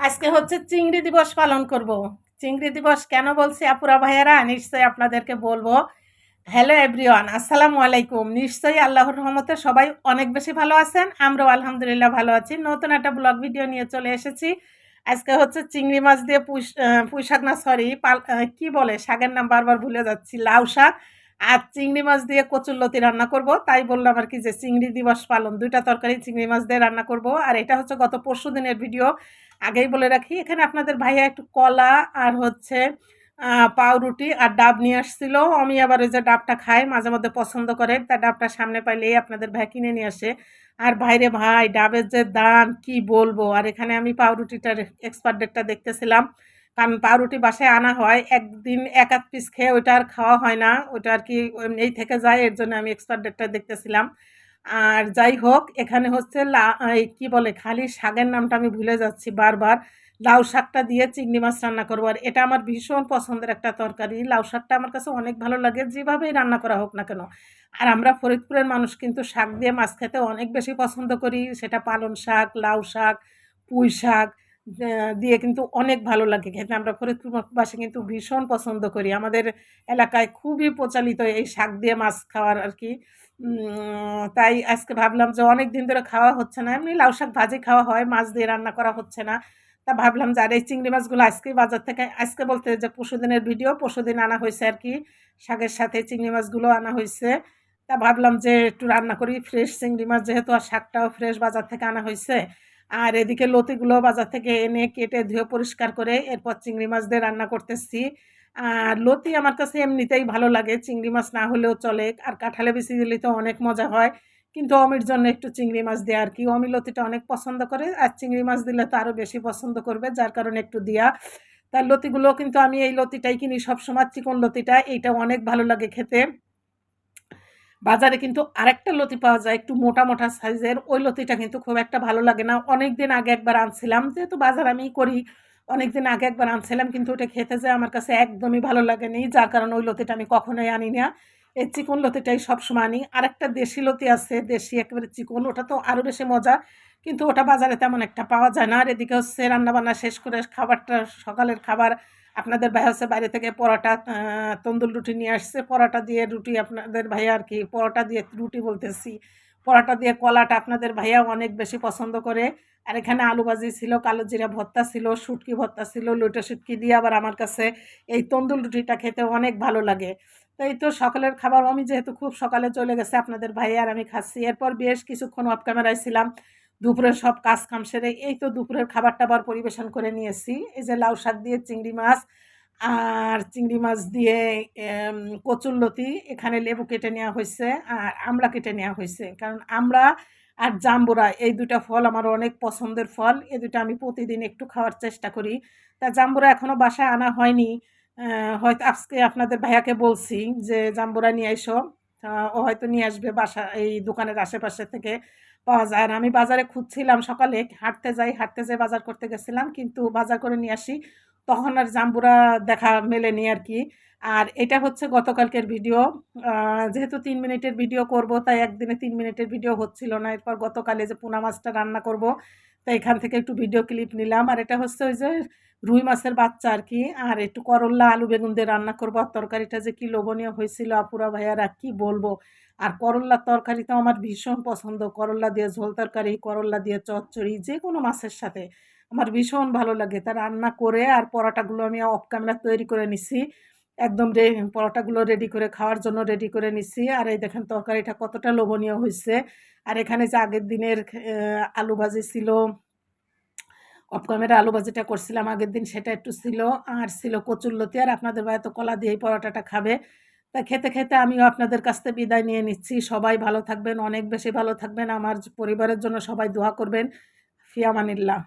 আজকে হচ্ছে চিংড়ি দিবস পালন করব। চিংড়ি দিবস কেন বলছি আপুরা ভাইয়ারা? নিশ্চয়ই আপনাদেরকে বলব। হ্যালো এভরিওয়ান আসসালামু আলাইকুম। নিশ্চয়ই আল্লাহর রহমতে সবাই অনেক বেশি ভালো আছেন। আমরাও আলহামদুলিল্লাহ ভালো আছি। নতুন একটা ব্লগ ভিডিও নিয়ে চলে এসেছি। আজকে হচ্ছে চিংড়ি মাছ দিয়ে পুঁই পুঁই শাক না সরি পাল কী বলে? শাকের নাম বারবার ভুলে যাচ্ছি। লাউ শাক। আর চিংড়ি মাছ দিয়ে কচুর লতি রান্না করব। তাই বললাম আর কি যে চিংড়ি দিবস পালন, দুইটা তরকারি চিংড়ি মাছ দিয়ে রান্না করব। আর এটা হচ্ছে গত পরশু দিনের ভিডিও। আগেই বলে রাখি, এখানে আপনাদের ভাইয়া একটু কলা আর হচ্ছে পাউরুটি আর ডাব নিয়ে আসছিল। আমি আবার ওই যে ডাবটা খাই, মাঝে মধ্যে পছন্দ করে। তা ডাবটা সামনে পাইলেই আপনাদের ভাই কিনে নিয়ে আসে। আর ভাইরে ভাই, ডাবের যে দাম, কি বলব? আর এখানে আমি পাউরুটিটার এক্সপার্ট ডেটটা দেখতেছিলাম। কারণ পাউরুটি বাসায় আনা হয়, একদিন এক আধ পিস খেয়ে ওইটা আর খাওয়া হয় না, ওইটা আর কি এই থেকে যায়, এর জন্য আমি এক্সপার্ট ডেটটা দেখতেছিলাম। আর যাই হোক, এখানে হচ্ছে কি বলে, খালি শাকের নামটা আমি ভুলে যাচ্ছি বারবার। লাউ শাকটা দিয়ে চিংড়ি মাছ রান্না করব, আর এটা আমার ভীষণ পছন্দের একটা তরকারি। লাউ শাকটা আমার কাছে অনেক ভালো লাগে, যেভাবেই রান্না করা হোক না কেন। আর আমরা ফরিদপুরের মানুষ কিন্তু শাক দিয়ে মাছ খেতে অনেক বেশি পছন্দ করি, সেটা পালন শাক, লাউ শাক, পুঁই শাক দিয়ে কিন্তু অনেক ভালো লাগে খেতে। আমরা ফরিদপুরবাসী কিন্তু ভীষণ পছন্দ করি। আমাদের এলাকায় খুবই প্রচলিত এই শাক দিয়ে মাছ খাওয়ার আর কি। তাই আজকে ভাবলাম যে অনেক দিন ধরে খাওয়া হচ্ছে না। এমনি লাউ শাক ভাজি খাওয়া হয়, মাছ দিয়ে রান্না করা হচ্ছে না। তা ভাবলাম যে আর এই চিংড়ি মাছগুলো আজকেই বাজার থেকে, আজকে বলতে যে পশুদিনের ভিডিও পশুদিন আনা হয়েছে আর কি। শাকের সাথে চিংড়ি মাছগুলো আনা হয়েছে। তা ভাবলাম যে একটু রান্না করি ফ্রেশ চিংড়ি মাছ যেহেতু আর শাকটাও ফ্রেশ বাজার থেকে আনা হয়েছে। আর এদিকে লতিগুলো বাজার থেকে এনে কেটে ধুয়ে পরিষ্কার করে এরপর চিংড়ি মাছ দিয়ে রান্না করতেছি। আর লতি আমার কাছে এমনিতেই ভালো লাগে, চিংড়ি মাছ না হলেও চলে। আর কাঁঠালে বেশি দিলে তো অনেক মজা হয়। কিন্তু অমির জন্য একটু চিংড়ি মাছ দেয় আর কি। অমি লতিটা অনেক পছন্দ করে আর চিংড়ি মাছ দিলে তো আরও বেশি পছন্দ করবে, যার কারণে একটু দেওয়া তার লতিগুলো কিন্তু আমি এই লতিটাই কিনি সবসময়, চিকন লতিটা, এইটা অনেক ভালো লাগে খেতে। বাজারে কিন্তু আরেকটা লতি পাওয়া যায় একটু মোটা মোটা সাইজের। ওই লতিটা কিন্তু খুব একটা ভালো লাগে না। অনেক দিন আগে একবার আনছিলাম। যেহেতু বাজার আমি করি অনেক দিন আগে একবার আনছিলাম, কিন্তু ওটা খেতে যায় আমার কাছে একদমই ভালো লাগেনি। যার কারণে ওই লতিটা আমি কখনোই আনি না। এই চিকন লতিটাই সবসময় আনি। আরেকটা দেশি লতি আছে, দেশি একেবারে চিকন। ওটা তো আরও বেশি মজা, কিন্তু ওটা বাজারে তেমন একটা পাওয়া যায় না। আর এদিকে হচ্ছে রান্নাবান্না শেষ করে খাবারটা, সকালের খাবার আপনাদের ভাই হচ্ছে বাইরে থেকে পরোটা তন্দুর রুটি নিয়ে আসছে। পরোটা দিয়ে রুটি আপনাদের ভাইয়া আর কি, পরোটা দিয়ে রুটি বলতেছি। পরোটা দিয়ে কলাটা আপনাদের ভাইয়া অনেক বেশি পছন্দ করে। আর এখানে আলু ভাজি ছিল, কালো জিরা ভর্তা ছিল, শুটকি ভর্তা ছিল লুটো শুটকি দিয়ে আবার আমার কাছে এই তন্দুর রুটিটা খেতে অনেক ভালো লাগে। তো এই তো সকালের খাবার, আমি যেহেতু খুব সকালে চলে গেছে আপনাদের ভাই আর আমি খাচ্ছি। এরপর বেশ কিছুক্ষণ অফ ক্যামেরায় ছিলাম। দুপুরের সব কাজ কাম সেরে এই তো দুপুরের খাবার টাবার পরিবেশন করে নিয়েছি। এই যে লাউ শাক দিয়ে চিংড়ি মাছ আর চিংড়ি মাছ দিয়ে কচুরলতি এখানে লেবু কেটে নেওয়া হয়েছে আর আমড়া কেটে নেওয়া হয়েছে। কারণ আমরা আর জাম্বুরা এই দুটা ফল আমার অনেক পছন্দের ফল। এই দুটো আমি প্রতিদিন একটু খাওয়ার চেষ্টা করি। তা জাম্বুরা এখনও বাসায় আনা হয়নি। হয়তো আজকে আপনাদের ভাইয়াকে বলছি যে, জাম্বুরা নিয়ে এসো ও হয়তো নিয়ে আসবে বাসা, এই দোকানের আশেপাশে থেকে পাওয়া যায়। আর আমি বাজারে খুঁজছিলাম সকালে, হাঁটতে যাই হাঁটতে যাই বাজার করতে গেছিলাম, কিন্তু বাজার করে নিয়ে আসি তখন আর জাম্বুরা দেখা মেলেনি আর কি। আর এটা হচ্ছে গতকালকের ভিডিও। যেহেতু তিন মিনিটের ভিডিও করব, তাই একদিনে তিন মিনিটের ভিডিও হচ্ছিল না। এরপর গতকালে যে পোনা মাছটা রান্না করব, তাই এখান থেকে একটু ভিডিও ক্লিপ নিলাম। আর এটা হচ্ছে ওই যে রুই মাছের বাচ্চা আর কি। আর একটু করল্লা আলু বেগুন দিয়ে রান্না করব। আর তরকারিটা যে কি লোভনীয় হয়েছিল, আপুরা ভাইয়ারা কি বলব? আর করল্লার তরকারি তো আমার ভীষণ পছন্দ। করল্লা দিয়ে ঝোল তরকারি করল্লা দিয়ে চচ্চড়ি যে কোনো মাছের সাথে। আমার ভীষণ ভালো লাগে। তা রান্না করে আর পরোটাগুলো আমি অফ ক্যামেরা তৈরি করে নিছি। একদম রে, পরোটাগুলো রেডি করে খাওয়ার জন্য রেডি করে নিছি। আর এই দেখেন তরকারিটা কতটা লোভনীয় হয়েছে আর এখানে যে আগের দিনের আলু ভাজি ছিল অফ ক্যামেরা আলু ভাজিটা করছিলাম, আগের দিন সেটা একটু ছিল, আর ছিল কচুরলতি আর আপনাদের ভাই তো কলা দিয়ে পরোটাটা খাবে। তা খেতে খেতে আমিও আপনাদের কাছ থেকে বিদায় নিয়ে নিচ্ছি। সবাই ভালো থাকবেন, অনেক বেশি ভালো থাকবেন। আমার পরিবারের জন্য সবাই দোয়া করবেন। ফিয়ামানিল্লাহ।